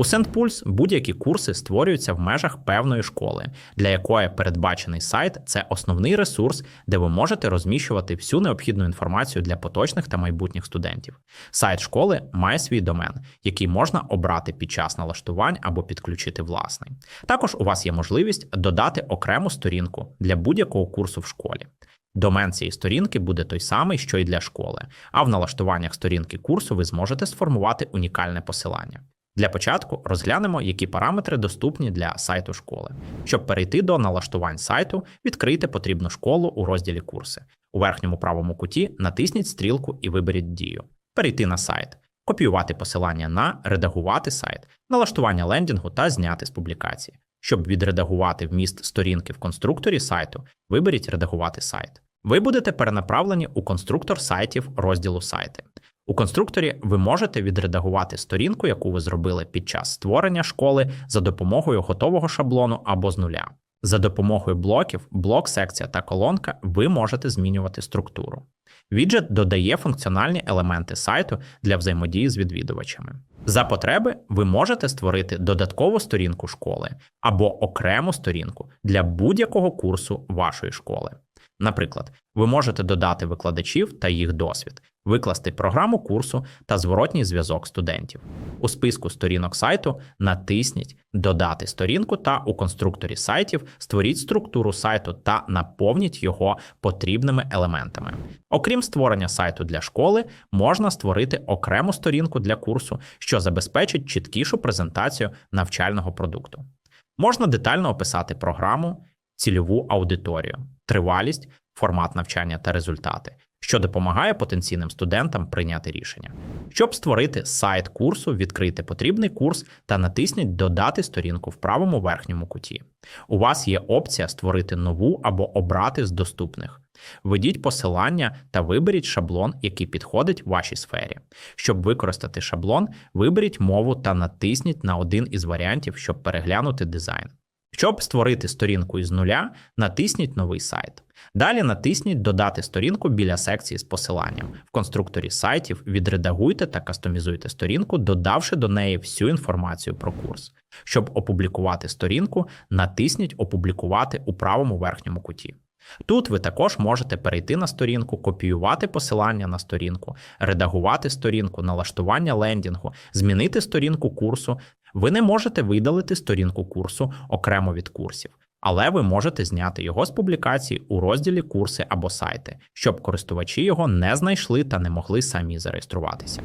У SendPulse будь-які курси створюються в межах певної школи, для якої передбачений сайт це основний ресурс, де ви можете розміщувати всю необхідну інформацію для поточних та майбутніх студентів. Сайт школи має свій домен, який можна обрати під час налаштувань або підключити власний. Також у вас є можливість додати окрему сторінку для будь-якого курсу в школі. Домен цієї сторінки буде той самий, що й для школи, а в налаштуваннях сторінки курсу ви зможете сформувати унікальне посилання. Для початку розглянемо, які параметри доступні для сайту школи. Щоб перейти до налаштувань сайту, відкрийте потрібну школу у розділі Курси. У верхньому правому куті натисніть стрілку і виберіть дію. Перейти на сайт, копіювати посилання на редагувати сайт, налаштування лендінгу та зняти з публікації. Щоб відредагувати вміст сторінки в конструкторі сайту, виберіть редагувати сайт. Ви будете перенаправлені у конструктор сайтів розділу сайти. У конструкторі ви можете відредагувати сторінку, яку ви зробили під час створення школи за допомогою готового шаблону або з нуля. За допомогою блоків, блок, секція та колонка ви можете змінювати структуру. Віджет додає функціональні елементи сайту для взаємодії з відвідувачами. За потреби ви можете створити додаткову сторінку школи або окрему сторінку для будь-якого курсу вашої школи. Наприклад, ви можете додати викладачів та їх досвід, викласти програму курсу та зворотній зв'язок студентів. У списку сторінок сайту натисніть Додати сторінку та у конструкторі сайтів створіть структуру сайту та наповніть його потрібними елементами. Окрім створення сайту для школи, можна створити окрему сторінку для курсу, що забезпечить чіткішу презентацію навчального продукту. Можна детально описати програму, цільову аудиторію, тривалість, формат навчання та результати, що допомагає потенційним студентам прийняти рішення. Щоб створити сайт курсу, відкрийте потрібний курс та натисніть Додати сторінку в правому верхньому куті. У вас є опція створити нову або обрати з доступних. Введіть посилання та виберіть шаблон, який підходить вашій сфері. Щоб використати шаблон, виберіть мову та натисніть на один із варіантів, щоб переглянути дизайн. Щоб створити сторінку із нуля, натисніть новий сайт. Далі натисніть Додати сторінку біля секції з посиланням. В конструкторі сайтів відредагуйте та кастомізуйте сторінку, додавши до неї всю інформацію про курс. Щоб опублікувати сторінку, натисніть Опублікувати у правому верхньому куті. Тут ви також можете перейти на сторінку, копіювати посилання на сторінку, редагувати сторінку, налаштування лендінгу, змінити сторінку курсу. Ви не можете видалити сторінку курсу окремо від курсів, але ви можете зняти його з публікації у розділі курси або сайти, щоб користувачі його не знайшли та не могли самі зареєструватися.